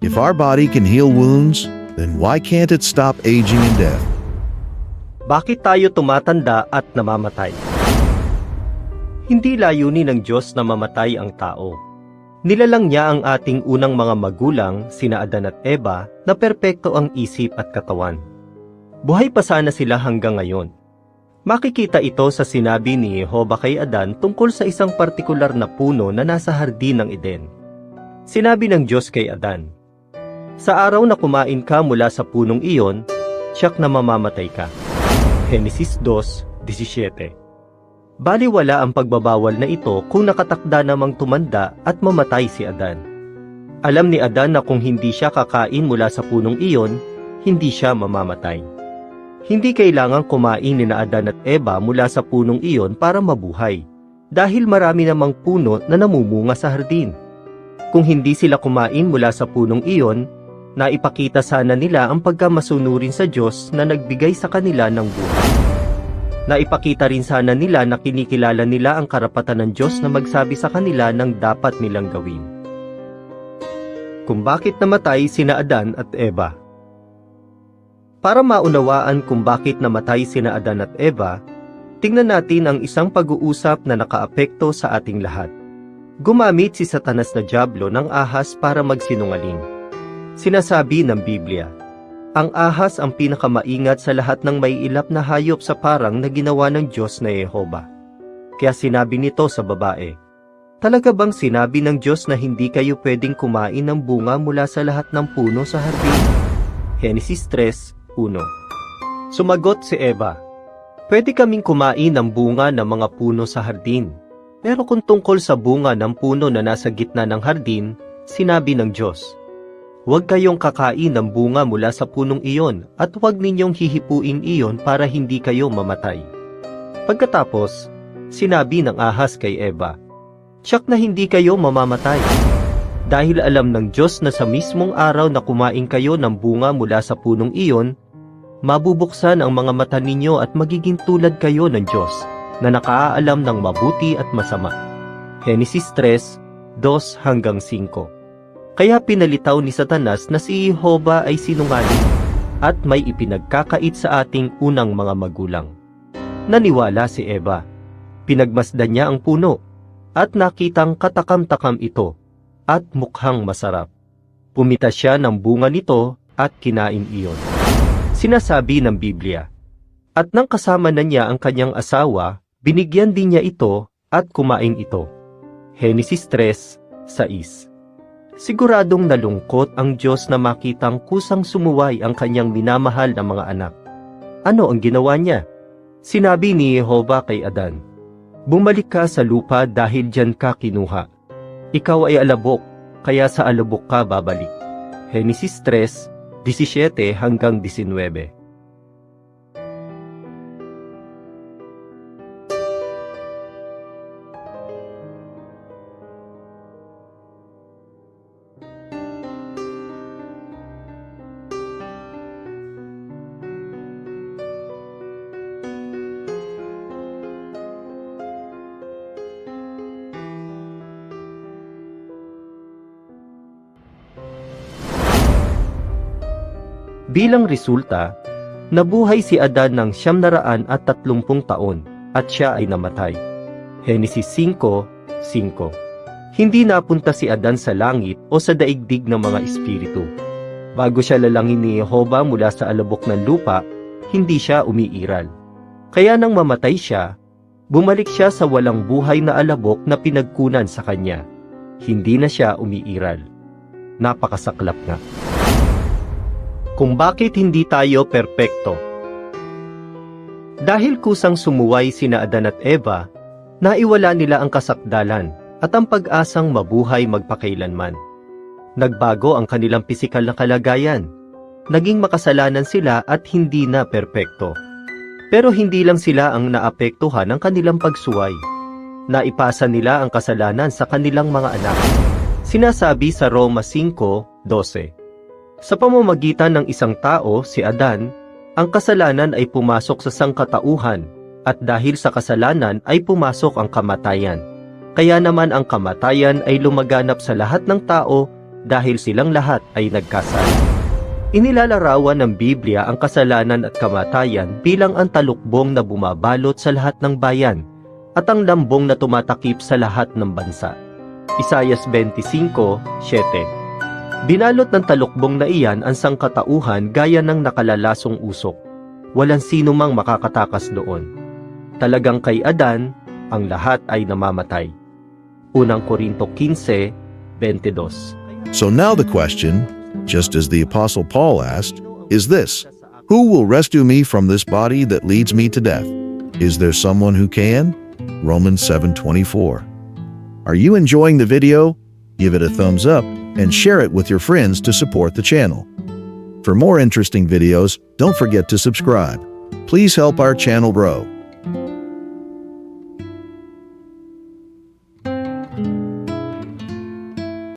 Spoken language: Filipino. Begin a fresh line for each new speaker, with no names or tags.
If our body can heal wounds, then why can't it stop aging and death?
Bakit tayo tumatanda at namamatay? Hindi layunin ng Diyos na mamatay ang tao. Nilalang niya ang ating unang mga magulang, sina Adan at Eva, na perpekto ang isip at katawan. Buhay pa sana sila hanggang ngayon. Makikita ito sa sinabi ni Jehovah kay Adan tungkol sa isang partikular na puno na nasa hardin ng Eden. Sinabi ng Diyos kay Adan, Sa araw na kumain ka mula sa punong iyon, tiyak na mamamatay ka. Genesis 2:17. Baliwala ang pagbabawal na ito kung nakatakda namang tumanda at mamatay si Adan. Alam ni Adan na kung hindi siya kakain mula sa punong iyon, hindi siya mamamatay. Hindi kailangang kumain ni na Adan at Eva mula sa punong iyon para mabuhay, dahil marami namang puno na namumunga sa hardin. Kung hindi sila kumain mula sa punong iyon, naipakita sana nila ang pagkamasunurin sa Diyos na nagbigay sa kanila ng buhay. Naipakita rin sana nila na kinikilala nila ang karapatan ng Diyos na magsabi sa kanila ng dapat nilang gawin. Kung bakit namatay sina Adan at Eva Para maunawaan kung bakit namatay sina Adan at Eva, tingnan natin ang isang pag-uusap na nakaapekto sa ating lahat. Gumamit si Satanas na Diablo ng ahas para magsinungaling. Sinasabi ng Biblia, ang ahas ang pinakamaingat sa lahat ng may ilap na hayop sa parang na ginawa ng Diyos na Yehova. Kaya sinabi nito sa babae, Talaga bang sinabi ng Diyos na hindi kayo pwedeng kumain ng bunga mula sa lahat ng puno sa hardin? Genesis 3:1 Sumagot si Eva, Pwede kaming kumain ng bunga ng mga puno sa hardin. Pero kung tungkol sa bunga ng puno na nasa gitna ng hardin, sinabi ng Diyos, Huwag kayong kakain ng bunga mula sa punong iyon at huwag ninyong hihipuin iyon para hindi kayo mamatay. Pagkatapos, sinabi ng ahas kay Eva, Tiyak na hindi kayo mamamatay. Dahil alam ng Diyos na sa mismong araw na kumain kayo ng bunga mula sa punong iyon, mabubuksan ang mga mata ninyo at magiging tulad kayo ng Diyos na nakaalam ng mabuti at masama. Genesis 3, 2 hanggang 5 kaya pinalitaw ni Satanas na si Jehovah ay sinungaling at may ipinagkakait sa ating unang mga magulang. Naniwala si Eva. Pinagmasdan niya ang puno at nakitang katakam-takam ito at mukhang masarap. Pumita siya ng bunga nito at kinain iyon. Sinasabi ng Biblia, At nang kasama na niya ang kanyang asawa, binigyan din niya ito at kumain ito. Genesis 3, 6 Siguradong nalungkot ang Diyos na makitang kusang sumuway ang kanyang minamahal na mga anak. Ano ang ginawa niya? Sinabi ni Jehovah kay Adan, Bumalik ka sa lupa dahil diyan ka kinuha. Ikaw ay alabok, kaya sa alabok ka babalik. Genesis 3, 17 hanggang 19 Bilang resulta, nabuhay si Adan ng siyam na raan at tatlumpung taon at siya ay namatay. Genesis 5, 5 Hindi napunta si Adan sa langit o sa daigdig ng mga espiritu. Bago siya lalangin ni Jehovah mula sa alabok ng lupa, hindi siya umiiral. Kaya nang mamatay siya, bumalik siya sa walang buhay na alabok na pinagkunan sa kanya. Hindi na siya umiiral. Napakasaklap nga kung bakit hindi tayo perpekto. Dahil kusang sumuway sina Adan at Eva, naiwala nila ang kasakdalan at ang pag-asang mabuhay magpakailanman. Nagbago ang kanilang pisikal na kalagayan. Naging makasalanan sila at hindi na perpekto. Pero hindi lang sila ang naapektuhan ng kanilang pagsuway. Naipasa nila ang kasalanan sa kanilang mga anak. Sinasabi sa Roma 5:12. Sa pamamagitan ng isang tao, si Adan, ang kasalanan ay pumasok sa sangkatauhan at dahil sa kasalanan ay pumasok ang kamatayan. Kaya naman ang kamatayan ay lumaganap sa lahat ng tao dahil silang lahat ay nagkasala. Inilalarawan ng Biblia ang kasalanan at kamatayan bilang ang talukbong na bumabalot sa lahat ng bayan at ang lambong na tumatakip sa lahat ng bansa. Isayas 25:7 Binalot ng talukbong na iyan ang sangkatauhan gaya ng nakalalasong usok. Walang sino mang makakatakas doon. Talagang kay Adan, ang lahat ay namamatay. Unang Korinto 15:22
So now the question, just as the Apostle Paul asked, is this Who will rescue me from this body that leads me to death? Is there someone who can? Romans 7:24. Are you enjoying the video? Give it a thumbs up and share it with your friends to support the channel. For more interesting videos, don't forget to subscribe. Please help our channel grow.